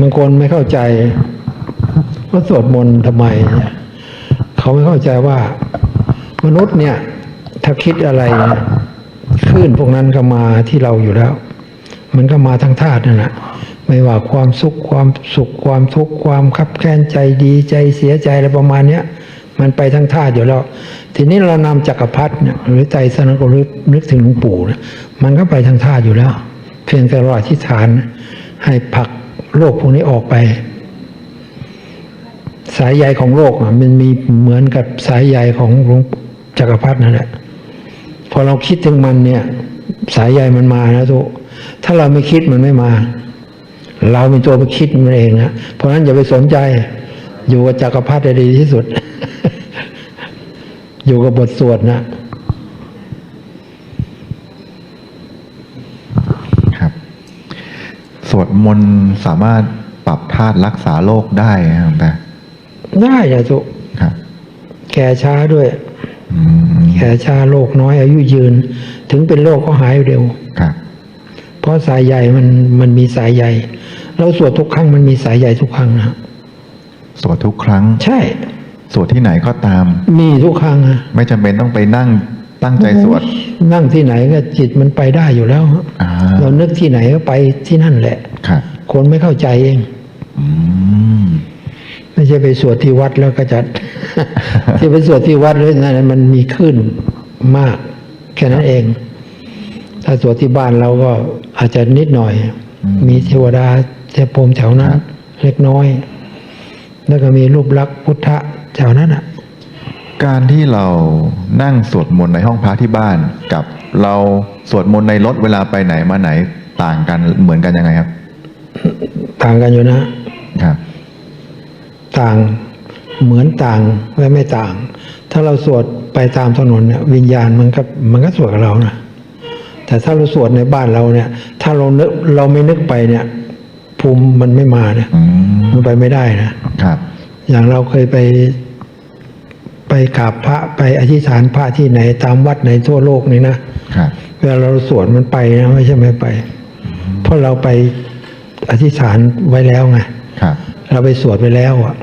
บางคนไม่เข้าใจว่าสวดมนต์ทำไม เขาไม่เข้าใจว่า มนุษย์เนี่ย ถ้าคิดอะไรเนี่ยคลื่นพวกนั้นก็มาที่เราอยู่แล้ว มันก็มาทั้งธาตุนั่นแหละไม่ว่าความสุขความสุขความทุกข์ความคับแค้นใจดีใจเสียใจอะไรประมาณเนี้ยมันไปทั้งธาตุอยู่แล้ว ทีนี้เรานำจักรพรรดิเนี่ยหรือใจสนกรึนึกถึงหลวงปู่เนี่ยมันก็ไปทั้งธาตุอยู่แล้ว เพียงแต่เราอธิษฐานให้ผัก โลกพวกนี้ออกไป สายใยของโลกมันมีเหมือนกับสายใยของหลวงจักรพรรดินั่นแหละพอเราคิดถึงมันเนี่ย สายใยมันมานะทุกถ้าเราไม่คิดมันไม่มา เราเป็นตัวไปคิดมันเองนะเพราะฉะนั้นอย่าไปสนใจ อยู่กับจักรพรรดิด้ดีที่สุด อยู่กับบทสวดนะ ครับ สวด มนต์สามารถปรับธาตุรักษาโรคได้นะครับแต่ได้อะทุกครับ แก่ช้าด้วย อืมแก่ช้าโรคน้อยอายุยืน ถึงเป็นโรคก็หายเร็ว ครับเพราะสายใยมันมันมีสายใยเราสวดทุกครั้งมันมีสายใยทุกครั้งนะสวดทุกครั้ง ใช่ สวดที่ไหนก็ตาม มีทุกครั้งอะไม่จำเป็นต้องไปนั่งตั้งใจสวด นั่งที่ไหนก็จิตมันไปได้อยู่แล้วอ่า เรานึกที่ไหนก็ไปที่นั่นแหละ ครับคนไม่เข้าใจเองอืมไม่ใช่ไปสวดที่วัดแล้วก็จะที่ไปสวดที่วัดเลยนั่นมันมีขึ้นมาก แค่นั้นเอง ถ้าสวดที่บ้านเราก็อาจจะนิดหน่อย มีเทวดาเทพพรหมแถวนั้นเล็กน้อย แล้วก็มีรูปลักษณ์พุทธะแถวนั้นอะ การที่เรานั่งสวดมนต์ในห้องพระที่บ้านกับเราสวดมนต์ในรถเวลาไปไหนมาไหนต่างกันเหมือนกันยังไงครับ ต่างกันอยู่นะครับ ต่างเหมือนต่างและไม่ต่าง ถ้าเราสวดไปตามถนนเนี่ยวิญญาณมันก็มันก็สวดกับเรานะแต่ถ้าเราสวดในบ้านเราเนี่ย ถ้าเรานึกเราไม่นึกไปเนี่ย ภูมิมันไม่มาเนี่ยอืมมันไปไม่ได้นะครับ อย่างเราเคยไป ไปกราบพระไปอธิษฐานพระที่ไหน ตามวัดไหนทั่วโลกนี่นะครับเวลาเราสวดมันไปนะไม่ใช่ไม่ไป เพราะเราไป อธิษฐานไว้แล้วไงครับ เราไปสวดไปแล้วอะ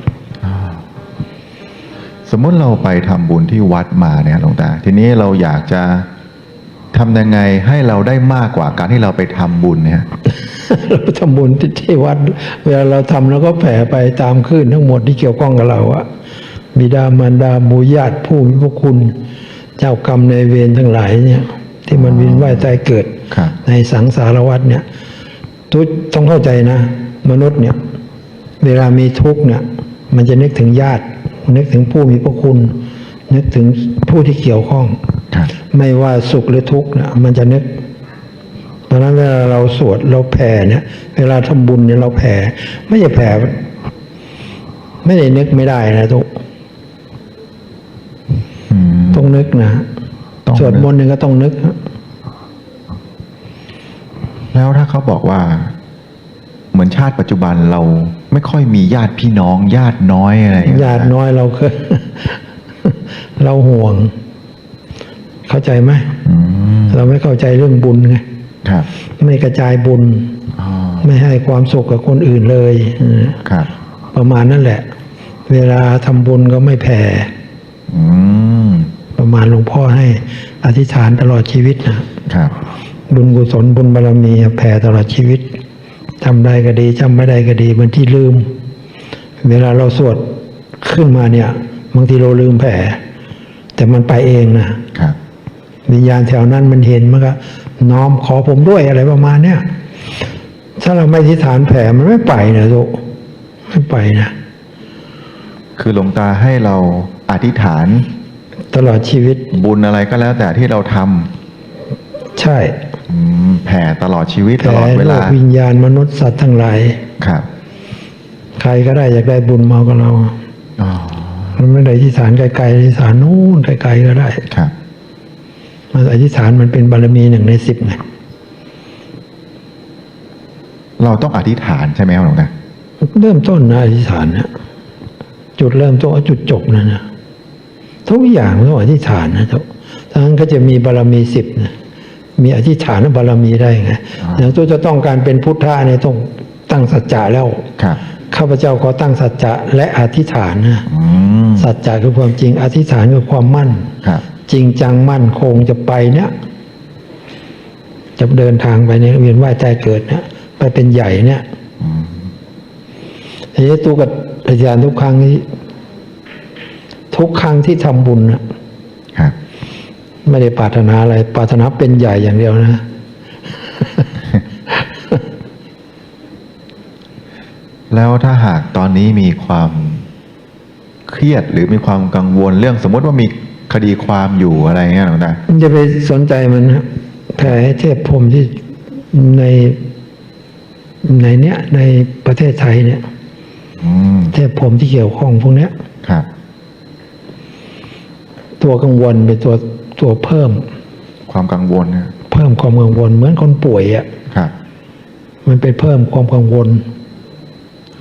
สมมติเราไปทำบุญที่วัดมาเนี่ยหลวงตา ทีนี้เราอยากจะทำยังไงให้เราได้มากกว่าการที่เราไปทำบุญเนี่ยเราไปทำบุญที่ที่วัด เวลาเราทำแล้วก็แผ่ไปตามคลื่นทั้งหมดที่เกี่ยวข้องกับเราอะบิดามารดาหมู่ญาติผู้มีพระคุณ เจ้ากรรมในายเวรทั้งหลายเนี่ย ที่มันวินว่ายตายเกิดครับในสังสารวัฏเนี่ย ทุกต้องเข้าใจนะ มนุษย์เนี่ย เวลามีทุกข์เนี่ย มันจะนึกถึงญาติ นึกถึงผู้มีพระคุณ นึกถึงผู้ที่เกี่ยวข้องครับไม่ว่าสุขหรือทุกข์เนี่ยมันจะนึกเพราะฉะนั้นเวลาเราสวดเราแผ่เนี่ย เวลาทำบุญเนี่ยเราแผ่ไม่ใช่แผ่ไม่ได้นึกไม่ได้นะทุกอืมต้องนึกนะต้องนึกสวดมนต์เนี่ยก็ต้องนึก แล้วถ้าเขาบอกว่า เหมือนชาติปัจจุบันเราไม่ค่อยมีญาติพี่น้อง ญาติน้อยอะไรองเงี้ญาติน้อยเราเคยเราห่วง เข้าใจไหมอืมเราไม่เข้าใจเรื่องบุญไงครับ ไม่กระจายบุญอ๋อไม่ให้ความสุขกับคนอื่นเลยอืมครับ ประมาณนั่นแหละ เวลาทำบุญก็ไม่แผ่อืมประมาณหลวงพ่อให้อธิษฐานตลอดชีวิตนะครับ บุญกุศลบุญบารมีแผ่ตลอดชีวิตจำได้ก็ดีจำไม่ได้ก็ดีบางที่ลืม เวลาเราสวดขึ้นมาเนี่ยบางทีเราลืมแผ่ แต่มันไปเองนะครับวิญญาณแถวนั้นมันเห็นมันก็น้อมขอผมด้วยอะไรประมาณเนี้ยถ้าเราไม่อธิษฐานแผ่มันไม่ไปนะทุกไม่ไปนะ คือหลวงตาให้เราอธิษฐาน ตลอดชีวิตบุญอะไรก็แล้วแต่ที่เราทำ ใช่อืมแผ่ตลอดชีวิตตแผ่ลอดเวโลลากวิญญาณมนุษย์สัตว์ทั้งหลาย ครับใครก็ได้อยากได้บุญมากับเรา อ๋อมันไม่ได้อธิษฐานไกลๆอธิษฐานนู่นไกลๆก็ได้ครับมันอธิษฐานมันเป็นบารมีหนึ่งในสิบไงเราต้องอธิษฐานใช่ไหมครับหลวงตาเริ่มต้นนะอธิษฐานนะจุดเริ่มต้นเอาจุดจบนะนะทุกอย่างต้องอธิษฐานนะทุกทั้งนั้นก็จะมีบารมีสิบนะ มีอธิษฐานบารมีได้ไงอย่างตัวจะต้องการเป็นพุทธะเนี่ยต้องตั้งตั้งสัจจะแล้วครับข้าพเจ้าขอตั้งสัจจะและอธิษฐานนะอืมสัจจะคือความจริง อธิษฐานคือความมั่นครับ จริงจังมั่นคงจะไปเนี่ยจะเดินทางไปเนี่ยเวียนว่ายใจเกิดเนี่ยไปเป็นใหญ่เนี่ยอืมทีนี้ตูกับอาจารย์ทุกครั้งที่ทุกครั้งที่ทำบุญน่ะครับ ไม่ได้ปรารถนาอะไร ปรารถนาเป็นใหญ่อย่างเดียวนะ แล้วถ้าหากตอนนี้มีความเครียดหรือมีความกังวลเรื่องสมมติว่ามีคดีความอยู่อะไรเงี้ยหลวงตามันจะไปสนใจมันนะแผ่ให้เทพพรหมที่ในในเนี้ยในประเทศไทยเนี่ยอืมเทพพรหมที่เกี่ยวข้องพวกเนี้ยครับ ตัวกังวลเป็นตัว ตัวเพิ่ม ความกังวลเนี่ยเพิ่มความกังวลเหมือนคนป่วยอะ่ะครับ มันไปเพิ่มความกังวล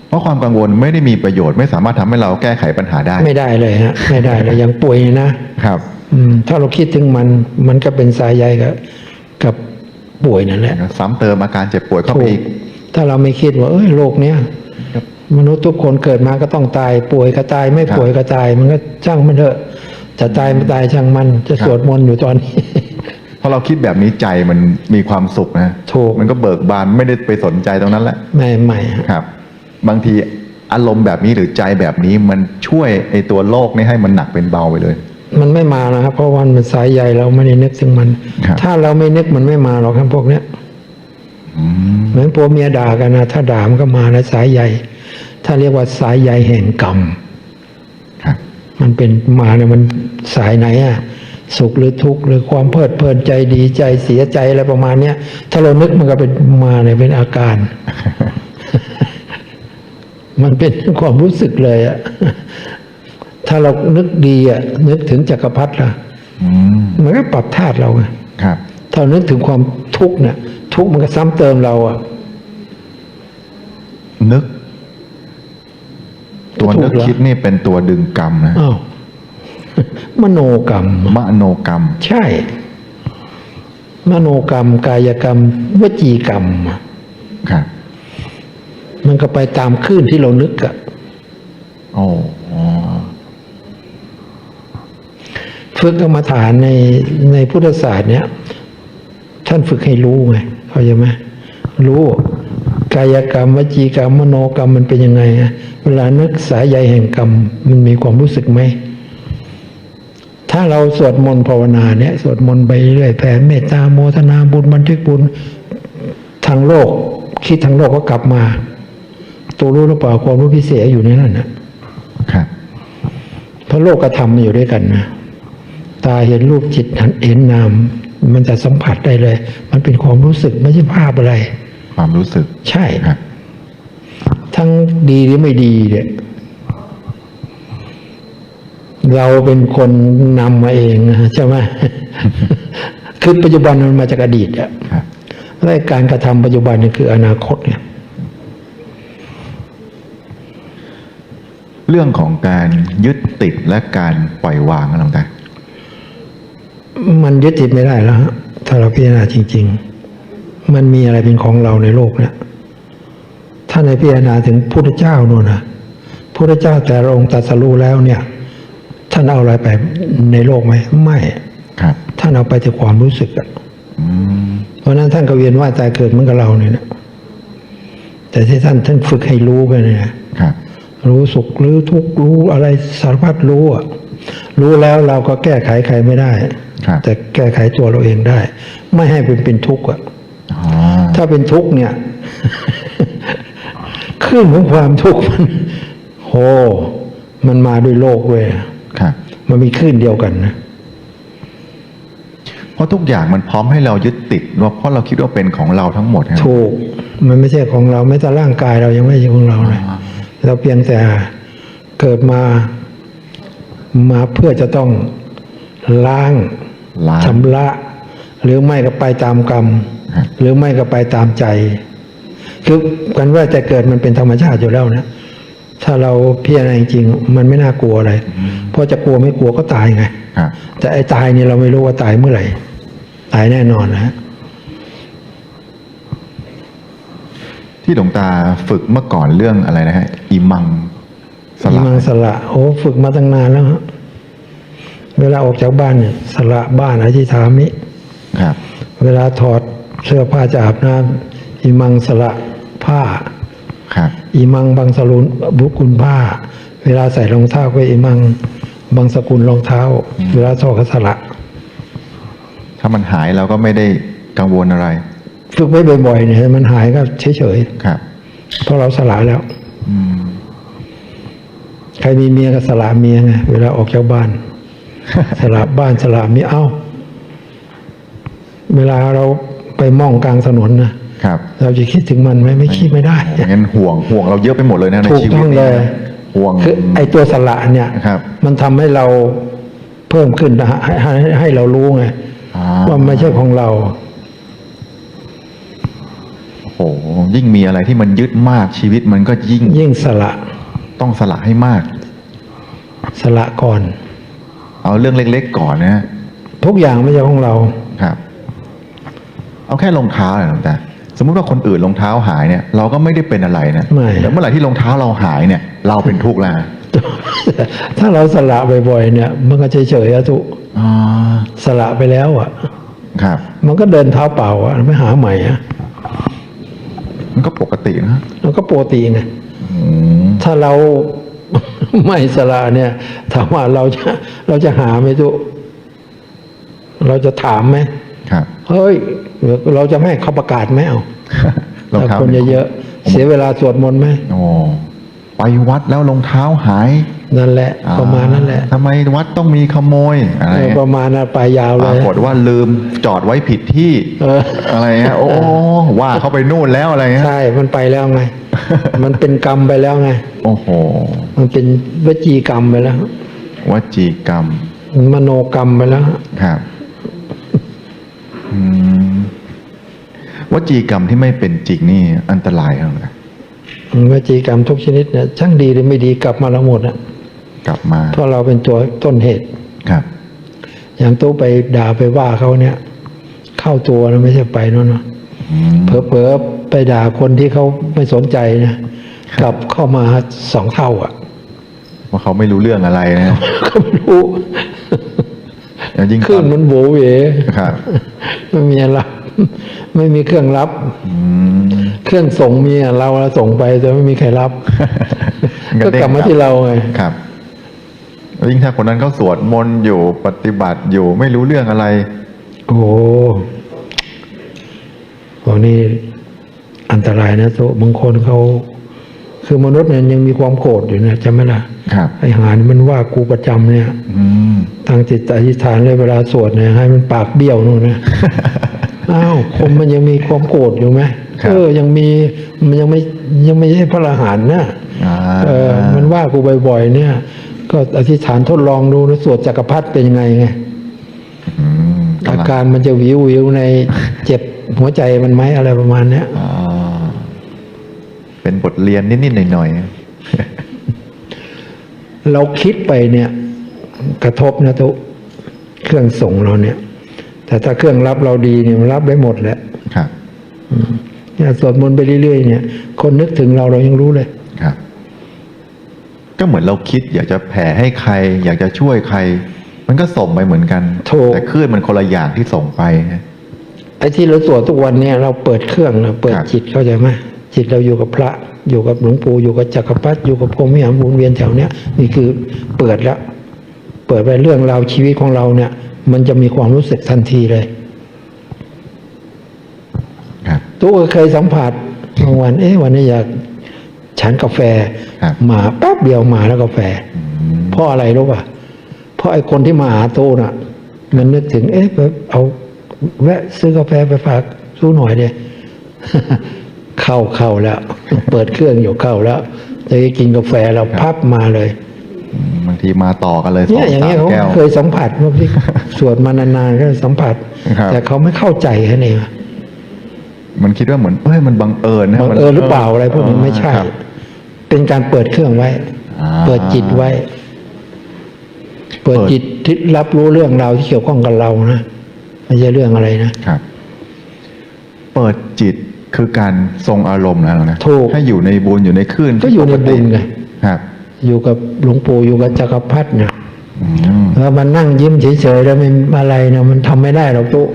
เพราะความกังวลไม่ได้มีประโยชน์ไม่สามารถทำให้เราแก้ไขปัญหาได้ ไม่ได้เลยฮะไม่ได้เลยอย่างป่วยเนี่ยนะครับ อืมถ้าเราคิดถึงมันมันก็เป็นสายใยกับกับป่วยนั่นแหละซ้ำเติมอาการเจ็บป่วยเข้าไปถูกอีกถ้าเราไม่คิดว่าเอ้ยโรคเนี้ยครับมนุษย์ทุกคนเกิดมาก็ต้องตาย ป่วยก็ตายไม่ครับป่วยก็ตาย มันก็ช่างมันเถอะ จะตายไม่ตายช่างมัน จะครับสวดมนต์อยู่ตอนนี้ พอเราคิดแบบนี้ใจมันมีความสุขนะถูก มันก็เบิกบานไม่ได้ไปสนใจตรงนั้นแหละไม่ไม่ฮะครับ บางทีอารมณ์แบบนี้หรือใจแบบนี้มันช่วยไอ้ตัวโลกนี้ให้มันหนักเป็นเบาไปเลย มันไม่มานะครับ เพราะว่ามันสายใยเราไม่ได้นึกถึงมันครับถ้าเราไม่นึกมันไม่มาหรอกครับพวกเนี้ยอืมเหมือนผัวเมียด่ากันนะถ้าด่ามันก็มานะสายใยถ้าเรียกว่าสายใยแห่งกรรมครับ มันเป็นมาเนี่ยมันสายไหนอะสุขหรือทุกข์หรือความเพลิดเพลินใจดีใจเสียใจอะไรประมาณเนี้ยถ้าเรานึกมันก็เป็นมาเนี่ยเป็นอาการ มันเป็นความรู้สึกเลยอะถ้าเรานึกดีอะนึกถึงจักรพรรดิล่ะอืมมันก็ปรับธาตุเราไงครับถ้าเรานึกถึงความทุกข์เนี่ยทุกข์มันก็ซ้ำเติมเราอะนึก ตัวถูนึกกเหรอคิดนี่เป็นตัวดึงกรรมนะอ้าวมโนกรรม มโนกรรม ใช่ มโนกรรม กายกรรม วจีกรรมครับมันก็ไปตามคลื่นที่เรานึกอะโอ้อ๋อฝึกกรรมฐานในในพุทธศาสตร์เนี่ยท่านฝึกให้รู้ไงเข้าใจไหมรู้ กายกรรม วจีกรรมมโนกรรมมันเป็นยังไงอะเวลานึกสายใยแห่งกรรม มันมีความรู้สึกไหม ถ้าเราสวดมนต์ภาวนาเนี่ยสวดมนต์ไปเรื่อยแผ่เมตตาโมทนาบุญบันทึกบุญทางโลก คิดทางโลกก็กลับมา ตัวรู้หรือเปล่าความรู้พิเศษอยู่ในนั้นนะครับเพราะโลกกระทำอยู่ด้วยกันนะตาเห็นรูปจิตเห็นนาม มันจะสัมผัสได้เลย มันเป็นความรู้สึกไม่ใช่ภาพอะไร ความรู้สึก ใช่ครับทั้งดีหรือไม่ดีเนี่ยเราเป็นคนนำมาเองนะใช่ไหมคือปัจจุบันมันมาจากอดีตอะครับและการกระทำปัจจุบันนี่คืออนาคตเนี่ย เรื่องของการยึดติดและการปล่อยวางนะหลวงตามันยึดติดไม่ได้แล้วฮะถ้าเราพิจารณาจริง ๆ มันมีอะไรเป็นของเราในโลกเนี่ยถ้าในพิจารณาถึงพุทธเจ้าโน่นนะพุทธเจ้าแต่ละองค์ตรัสรู้แล้วเนี่ย ท่านเอาอะไรไปในโลกไหมไม่ครับ ท่านเอาไปแต่ความรู้สึกอะอืมเพราะฉะนั้นท่านก็เวียนว่ายตายเกิดเหมือนกับเราเนี่ยนะแต่ที่ท่านท่านฝึกให้รู้ไปเนี่ยนะครับ รู้สุขรู้ทุกข์รู้อะไรสารพัดรู้อะรู้แล้วเราก็แก้ไขใครไม่ได้ครับแต่แก้ไขตัวเราเองได้ ไม่ให้เป็นเป็นทุกข์อะอ๋อ ถ้าเป็นทุกข์เนี่ยขึ้นของความทุกข์มันโหมันมาด้วยโลกเว้ยครับมันมีคลื่นเดียวกันนะเพราะทุกอย่างมันพร้อมให้เรายึดติดว่าเพราะเราคิดว่าเป็นของเราทั้งหมดครับถูก มันไม่ใช่ของเราไม่แต่ร่างกายเรายังไม่ใช่ของเราเลยอ่าเราเพียงแต่เกิดมามาเพื่อจะต้องล้างล้างชำระ หรือไม่ก็ไปตามกรรมครับ หรือไม่ก็ไปตามใจ คือกันว่าจะเกิดมันเป็นธรรมชาติอยู่แล้วนะ ถ้าเราพิจารณาจริงๆมันไม่น่ากลัวอะไร เพราะจะกลัวไม่กลัวก็ตายไงครับแต่ไอ้ตายเนี่ยเราไม่รู้ว่าตายเมื่อไหร่ ตายแน่นอนนะฮะที่หลวงตาฝึกเมื่อก่อนเรื่องอะไรนะฮะอิมังสอิละมังสละโอ้ฝึกมาตั้งนานแล้วฮะเวลาออกจากบ้านเนี่ยสละบ้านอธิษฐานมิครับ เวลาถอด เสื้อผ้าจะอาบน้ำอิมังสละผ้าครับอิมังบางสลุนบุกุลผ้า เวลาใส่รองเท้าก็อิมังบางสกุลรองเท้า เวลาถอดก็สละ ถ้ามันหายเราก็ไม่ได้กังวลอะไรฝึกไว้บ่อยๆเนี่ยมันหายก็เฉยครับๆเพราะเราสละแล้วอืมใครมีเมียก็สละเมียไงเวลาออกจากบ้าน สละบ้านสละเมียเอ้า เวลาเรา ไปมองกลางถนนนะครับเราจะคิดถึงมันไหมไม่คิดไม่ได้งั้นห่วงห่วงเราเยอะไปหมดเลยนะในถูกชีวิตต้องนี้เลยนะห่วงคือไอ้ตัวสละเนี่ยครับมันทำให้เราเพิ่มขึ้นนะฮะให้ให้ให้เรารู้ไงอ่าว่าไม่ใช่ของเราโอ้โหยิ่งมีอะไรที่มันยึดมากชีวิตมันก็ยิ่งยิ่งสละ ต้องสละให้มาก สละก่อน เอาเรื่องเล็ก ๆ ก่อนนะฮะทุกอย่างไม่ใช่ของเราครับ เอาแค่รองเท้าเนี่ยหลวงตาสมมุติว่าคนอื่นรองเท้าหายเนี่ยเราก็ไม่ได้เป็นอะไรนะไม่ แต่เมื่อไหร่ที่รองเท้าเราหายเนี่ย เราเป็นทุกข์แล้วนะถ้าเราสละบ่อยๆเนี่ย มันก็เฉยๆอะทุกอ่าสละไปแล้วอะครับ มันก็เดินเท้าเปล่าอะไม่หาใหม่อะมันก็ปกตินะมันก็ปกติไงอืมถ้าเรา ไม่สละเนี่ยถามว่าเราจะเราจะหาไหมทุกเราจะถามไหม ครับเฮ้ยเราจะไม่ให้เขาประกาศไหมเอารองถ้าเท้าคนเยอะๆเสียเวลาสวดมนต์ไหมโอ้ไปวัดแล้วรองเท้าหาย นั่นแหละ ประมาณนั้นแหละทำไมวัดต้องมีขโมยอะไรเออเงี้ยประมาณนั้นไปยาวปเลรายกฏว่าลืมจอดไว้ผิดที่เอออะไรเงี้ยโอ้ว่าเขาไปนู่นแล้วอะไรเงี้ยใช่มันไปแล้วไง มันเป็นกรรมไปแล้วไง โอ้โห มันเป็นวจีกรรมไปแล้ววจีกรรม มโนกรรมไปแล้วครับอืม วจีกรรมที่ไม่เป็นจริงนี่อันตรายครับวจีกรรมทุกชนิดเนี่ยช่างดีหรือไม่ดีกลับมาเราหมดอะกลับมาเพราะเราเป็นตัวต้นเหตุครับ อย่างตู้ไปด่าไปว่าเขาเนี่ย เข้าตัวนะไม่ใช่ไปโนั่นนะอืมเผลอๆไปด่าคนที่เขาไม่สนใจนะกลับเข้ามาสองเท่าอะว่าเขาไม่รู้เรื่องอะไรนะก็ไม่รู้แล้ว ยิ่งคลื่นมันโหวเหวครับไม่มีอะไรไม่มีเครื่องรับอืมเครื่องส่งมีอะเราส่งไปแต่ไม่มีใครรับ ก็กลับมาที่เราไงครับแล้วยิ่งถ้าคนนั้นเขาสวดมนต์อยู่ปฏิบัติอยู่ไม่รู้เรื่องอะไร โอ้โหพวกนี้อันตรายนะตัวบางคนเขาคือมนุษย์เนี่ยยังมีความโกรธอยู่นะจำไหมล่ะครับไอ้หานี่มันว่ากูประจำเนี่ย อื มทางจิตอธิษฐานเลยเวลาสวดเนี่ยให้มันปากเบี้ยวนู่นนะอ้าวคนมันยังมีความโกรธอยู่ไหมครับเออยังมีมันยังไม่ยังไม่ใช่พระอรหันต์นะอ่าเออมันว่ากูบ่อยๆเนี่ย ก็อธิษฐานทดลองดูนะสวดจักรพรรดิเป็นยังไงไงอืมอาการมันจะวิววิวในเจ็บหัวใจมันไหมอะไรประมาณเนี้ยอ่าเป็นบทเรียนนิดๆหน่อยเราคิดไปเนี่ย กระทบนะทุกเครื่องส่งเราเนี่ย แต่ถ้าเครื่องรับเราดีเนี่ยมันรับได้หมดแหละๆครับเนี่ยสวดมนต์ไปเรื่อยๆเนี่ย คนนึกถึงเราเรายังรู้เลยครับ ก็เหมือนเราคิด อยากจะแผ่ให้ใคร อยากจะช่วยใคร มันก็ส่งไปเหมือนกันถูกแต่คลื่นมันคนละอย่างที่ส่งไปนะไอ้ที่เราสวดทุกวันเนี่ย เราเปิดเครื่องเราเปิดครับจิตเข้าใจไหมจิตเราอยู่กับพระอยู่กับหลวงปู่อยู่กับจักรพรรดิอยู่กับพรหมวิหารวนเวียนแถวเนี้ยนี่คือเปิดแล้ว เปิดไปเรื่องราวชีวิตของเราเนี่ย มันจะมีความรู้สึกทันทีเลยครับตู้ก็เคยสัมผัสบางวัน เอ๊ะวันนี้อยากฉันกาแฟครับมาแป๊บเดียวมาแล้วกาแฟ เพราะอะไรรู้ป่ะ เพราะไอ้คนที่มาหาตู้น่ะ มันนึกถึง เอ๊ะไปเอาแวะซื้อกาแฟไปฝากสู้หน่อยเดียเข้าเข้าแล้ว เปิดเครื่องอยู่เข้าแล้วจะกินกาแฟเราพับมาเลยอืมบาง ทีมาต่อกันเลยสอเนี่งยอย่างสาเงี้ยมเขาแก้ว เคยสัมผัสเมื่อที่ สวดมานานๆก็สัมผัส ครับ แต่เขาไม่เข้าใจแค่นี้มันคิดว่าเหมือนเอ้ยมันบังเอิญนะบังมันเอิญหรือเปล่าอะไรพวกนี้ไม่ใช่ ครับ เป็นการเปิดเครื่องไว้ อ่าเปิดจิตไว้ เปิดเปิด จิตที่รับรู้เรื่องราวที่เกี่ยวข้องกับเรานะไม่ใช่เรื่องอะไรนะ ครับ เปิดจิตคือการทรงอารมณ์นะหลวงนะถูกให้อยู่ในบุญอยู่ในคลื่นก็อยู่ในบุญไง ครับ อยู่กับหลวงปู่อยู่กับจักรพรรดิเนี่ยอืมแล้วมันนั่งยิ้มเฉยๆแล้วไม่อะไรนะมันทำไม่ได้หรอกตุ๊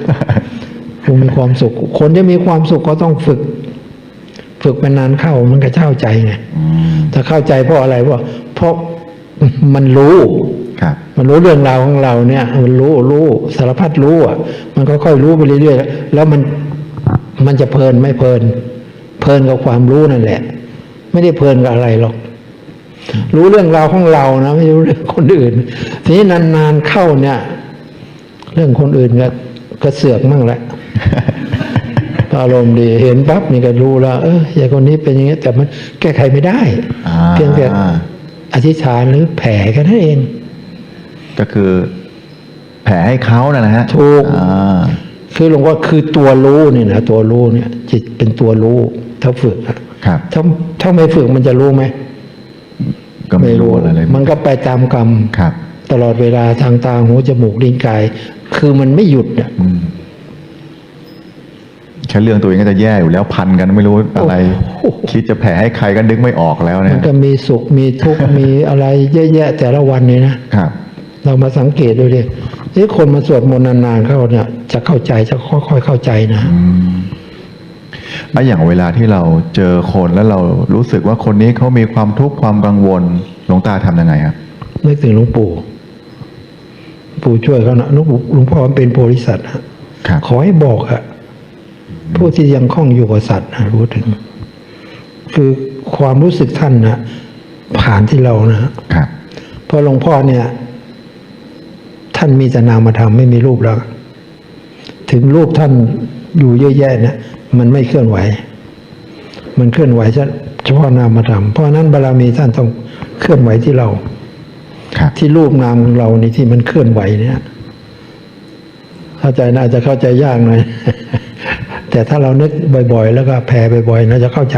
คุณมีความสุข คนที่มีความสุขก็ต้องฝึก ฝึกไปนานเข้ามันก็เข้าใจไงอืมถ้าเข้าใจเพราะอะไรเพราะเพราะมันรู้ครับ มันรู้เรื่องราวของเราเนี่ย มันรู้รู้สารพัดรู้อะ มันก็ค่อยรู้ไปเรื่อยๆแล้วมันมันจะเพลินไม่เพลิน เพลินกับความรู้นั่นแหละ ไม่ได้เพลินกับอะไรหรอก รู้เรื่องราวของเรานะไม่รู้เรื่องคนอื่น ทีนี้นานๆเข้าเนี่ย เรื่องคนอื่นก็ก็เสือกมั่งแหละอารมณ์ดีเห็นปั๊บนี่ก็รู้แล้วเอออย่างคนนี้เป็นอย่างนี้แต่มันแก้ไขไม่ได้อ่าเพียงแต่อธิษฐานหรือแผ่แค่นั้นเอง ก็คือ แผ่ให้เขานะนะฮะถูกอ่าคือหลวงพ่อคือตัวรู้นี่นะตัวรู้เนี่ย จิตเป็นตัวรู้ถ้าฝึกอะครับถ้าถ้าไม่ฝึกมันจะรู้ไหม ก็ไม่รู้อะไรเลยมันก็ไปตามกรรมครับ ตลอดเวลาทางตาหูจมูกลิ้นกาย คือมันไม่หยุดเนี่ยอืมแค่เรื่องตัวเองก็จะแย่อยู่แล้วพันกันไม่รู้อะไรโอ้โหคิดจะแผ่ให้ใครก็นึกไม่ออกแล้วมัเนี่นยก็มีสุขมีทุกข์มีอะไรเยอะแยะแต่ละวันเนี่ยนะครับ เรามาสังเกตดูดินี่คนมาสวดมนต์นานๆเข้าเนี่ย จะเข้าใจจะค่อยๆเข้าใจนะอื มแล้วอย่างเวลาที่เราเจอคนแล้วเรารู้สึกว่าคนนี้เขามีความทุกข์ความกังวลหลวงตาทำยังไงครับนึกถึงหลวงปู่ ปู่ช่วยเขานะหลวงปู่หลวงพ่อมันเป็นโพธิสัตว์อะครับขอให้บอกอะผู้ที่ยังคล้องอยู่กับสัตว์นะรู้ถึง คือความรู้สึกท่านนะผ่านที่เรานะครับเพราะหลวงพ่อเนี่ย ท่านมีแต่นามธรรมไม่มีรูปแล้ว ถึงรูปท่านอยู่เยอะแยะเนี่ย มันไม่เคลื่อนไหว มันเคลื่อนไหวเฉพาะนามธรรมเพราะฉะนั้นบารมีท่านต้องเคลื่อนไหวที่เราครับที่รูปนามของเรานี่ที่มันเคลื่อนไหวเนี่ย เข้าใจน่าจะเข้าใจยากหน่อยแต่ถ้าเรานึกบ่อย ๆ แล้วก็แผ่บ่อยๆน่าจะเข้าใจ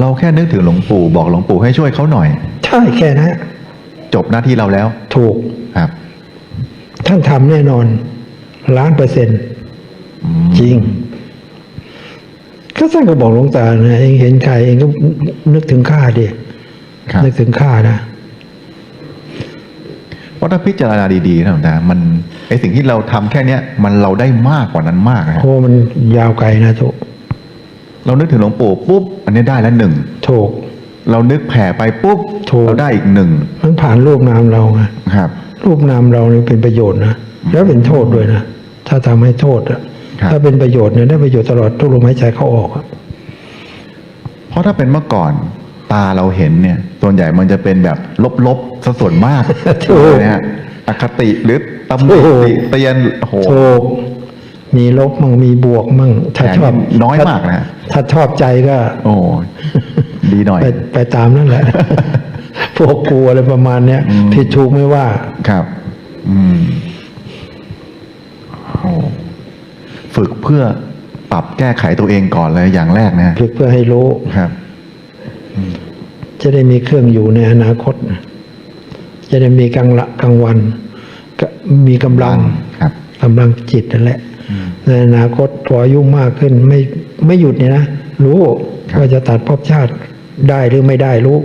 เราแค่นึกถึงหลวงปู่บอกหลวงปู่ให้ช่วยเขาหน่อย ใช่แค่นั้นจบหน้าที่เราแล้ว ถูกครับ ท่านทำแน่นอนล้านเปอร์เซ็นต์อืม จริงก็ท่านก็บอกหลวงตานะเองเห็นใครเองก็นึกถึงข้าดิครับนึกถึงข้านะเพราะถ้าพิจารณาดีๆนะหลวงตามันไอสิ่งที่เราทำแค่เนี้ย มันเราได้มากกว่านั้นมากนะครับโอ้มันยาวไกลนะทุกเรานึกถึงหลวงปู่ปุ๊บ อันนี้ได้แล้วหนึ่งถูกเรานึกแผ่ไปปุ๊บถูกเราได้อีกหนึ่งมันผ่านรูปนามเราไงครับ รูปนามเราเนี่ยเป็นประโยชน์นะแล้วเป็นโทษด้วยนะถ้าทำให้โทษอะครับ ถ้าเป็นประโยชน์เนี่ยได้ประโยชน์ตลอดทุกลมหายใจเข้าออกอะเพราะถ้าเป็นเมื่อก่อนตาเราเห็นเนี่ย ส่วนใหญ่มันจะเป็นแบบลบๆซะส่วนมากถูกนะฮะอคติหรือตำหนิถูกติเตียนโอ้โหถูกมีลบมั่งมีบวกมั่งถ้าแถมชอบน้อยมากนะถ้าชอบใจก็ โอ้ดีหน่อยไปไปตามนั่นแหละพวกกูอะไรประมาณเนี้ยอืมผิดถูกไม่ว่าครับ อืมโอ้ ฝึกเพื่อปรับแก้ไขตัวเองก่อนเลยอย่างแรกนะฝึกเพื่อให้รู้ครับ จะได้มีเครื่องอยู่ในอนาคต จะได้มีกลางละกลางวันก็มีกำลังครับกำลังจิตนั่นแหละในอนาคตพออายุมากขึ้นไม่ไม่หยุดเนี่ยนะรู้ครับว่าจะตัดภพชาติได้หรือไม่ได้รู้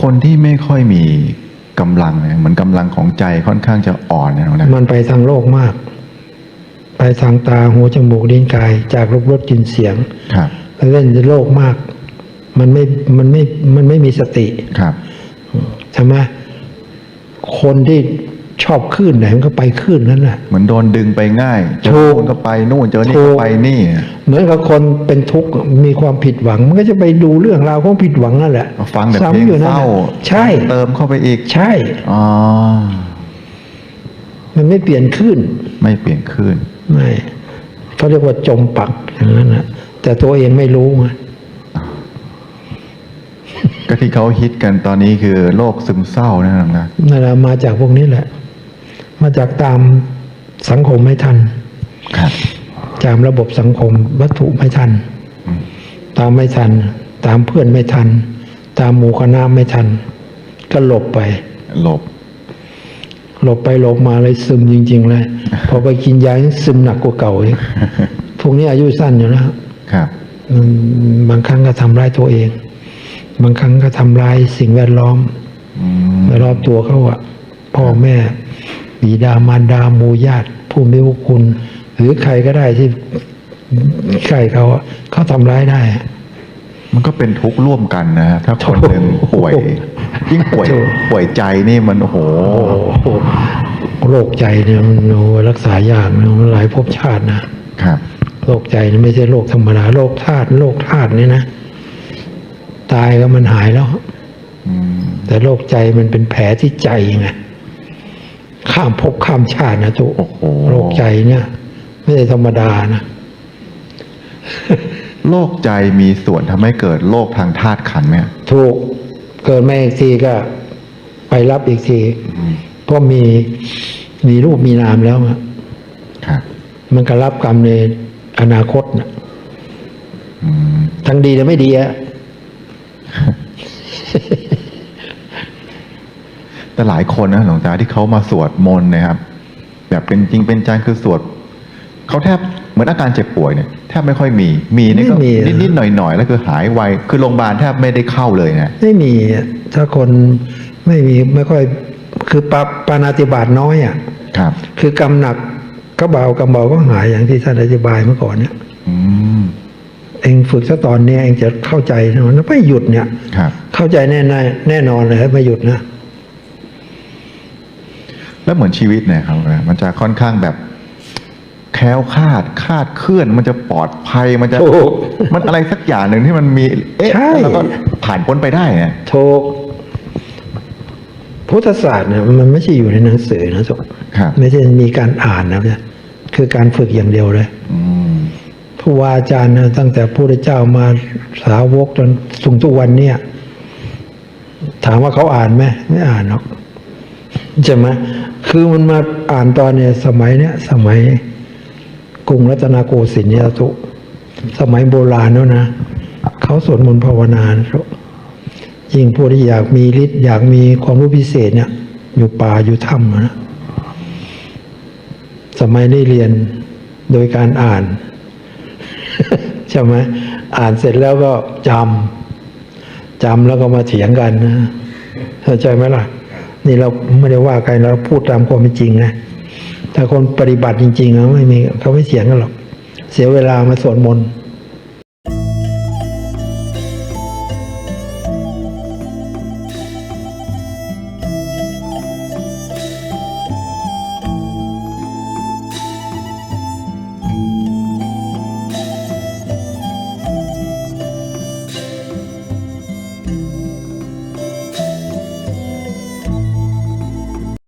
คนที่ไม่ค่อยมีกำลังเนี่ยเหมือนกำลังของใจค่อนข้างจะอ่อนเนี่ยนะมันไปทางโลกมาก ไปทางตาหูจมูกลิ้นกาย จากรูปรสกลิ่นเสียงครับเล่นในโลกมาก มันไม่มันไม่มันไม่มีสติครับใช่ไหมคนที่ชอบคลื่นไหนมันก็ไปคลื่นนั้นแหละเหมือนโดนดึงไปง่ายเจถูอกนู่นก็ไปนู่นเจอนี่ถูก็กไปนี่ เหมือนกับคนเป็นทุกข์มีความผิดหวัง มันก็จะไปดูเรื่องราวของผิดหวังนั่นแหละฟังแต่เพลงซ้ำอยู่นั่นเศร้าแหละใช่เติมเข้าไปอีกใช่อ๋อมันไม่เปลี่ยนคลื่นไม่เปลี่ยนคลื่น ไม่เขาเรียกว่าจมปักอย่างนั้นนะแต่ตัวเองไม่รู้ไงก็ที่เขาฮิตกันตอนนี้คือโรคซึมเศร้านะนะนั่นแหละมาจากพวกนี้แหละ มาจากตามสังคมไม่ทันครับจากระบบสังคมวัตถุไม่ทัน ตามไม่ทัน ตามเพื่อนไม่ทัน ตามหมู่คณะไม่ทัน ก็หลบไป หลบ หลบไปหลบมาเลยซึมจริง ๆ เลย พอไปกินยายังซึมหนักกว่าเก่าอีกพวกนี้อายุสั้นอยู่แล้วครับมันบางครั้งก็ทำร้ายตัวเอง บางครั้งก็ทำร้ายสิ่งแวดล้อมอืมรอบตัวเขาอะพ่อแม่บิดามารดาหมู่ญาติ ผู้มีพระคุณ หรือใครก็ได้ที่ใกล้เขาอะเขาทำร้ายได้อะมันก็เป็นทุกข์ร่วมกันนะฮะถ้าคนหนึ่งป่วย ยิ่งป่วยถูกป่วยใจนี่มันโอ้โหโอ้โหโรคใจเนี่ยมันโอ้โหรักษายากนะมันหลายภพชาตินะครับโรคใจนี่ไม่ใช่โรคธรรมดาโรคธาตุโรคธาตุนี่นะ ตายก็มันหายแล้วอืมแต่โรคใจมันเป็นแผลที่ใจไงข้ามภพข้ามชาตินะทุกโอ้โหโรคใจเนี่ย ไม่ใช่ธรรมดานะโรคใจมีส่วนทำให้เกิดโรคทางธาตุขันธ์เนี่ยถูก เกิดมาอีกทีก็ไปรับอีกทีเพราะมีมีรูปมีนามแล้วอะครับมันก็รับกรรมในอนาคตนะอืมทั้งดีและไม่ดีอะแต่หลายคนนะหลวงตาที่เขามาสวดมนต์นะครับ แบบเป็นจริงเป็นจังคือสวดเขาแทบเห มือนอาการเจ็บป่วยเนี่ยแทบไม่ค่อยมี มีนี่ก็ไม่มีอะนิดๆหน่อยๆแล้วคือหายไวคือโรงพยาบาลแทบไม่ได้เข้าเลยนะ ไม่มีอะถ้าคนไม่มีไม่ค่อยคือปาปานาติบาตน้อยอะครับ คือกรรมหนักก็เบากรรมเบาก็หายอย่างที่ท่านอธิบายเมื่อก่อนเนี่ยอืมเองฝึกซะตอนเนี้ยเองจะเข้าใจนะมันไม่หยุดเนี่ย ครับ เข้าใจแน่แน่แน่นอนเลยไม่หยุดนะ แล้วเหมือนชีวิตเนี่ยครับมันจะค่อนข้างแบบแคล้วคลาดคลาดเคลื่อนมันจะปลอดภัยมันจะ ถูกมันอะไรสักอย่างหนึ่งที่มันมี เอ๊ะใช่ แล้วก็ผ่านพ้นไปได้นะถูกพุทธศาสตร์เนี่ยมันไม่ใช่อยู่ในหนังสือนะทุกครับไม่ใช่มีการอ่านนะเนี่ยคือการฝึกอย่างเดียวเลยอืมครูบาอาจารย์นะตั้งแต่พระพุทธเจ้ามาสาวกจนถึงทุกวันเนี่ย ถามว่าเขาอ่านไหมไม่อ่านหรอกใช่ไหมคือมันมาอ่านตอนเนี่ย สมัยเนี้ยสมัย กรุงรัตนโกสินทร์เนี่ยทุสมัยโบราณแล้วนะ เขาสวดมนต์ภาวนานยิ่งผู้ที่อยากมีฤทธิ์อยากมีความรู้พิเศษเนี่ย อยู่ป่าอยู่ถ้ำนะสมัยได้เรียนโดยการอ่าน ใช่ไหมอ่านเสร็จแล้วก็จำจำแล้วก็มาเถียงกันนะเข้าใจไหมล่ะ นี่เราไม่ได้ว่าใครเราพูดตามความเป็นจริงนะ ถ้าคนปฏิบัติจริงๆเขาไม่มีเขาไม่เสียงกันหรอก เสียเวลามาสวดมนต์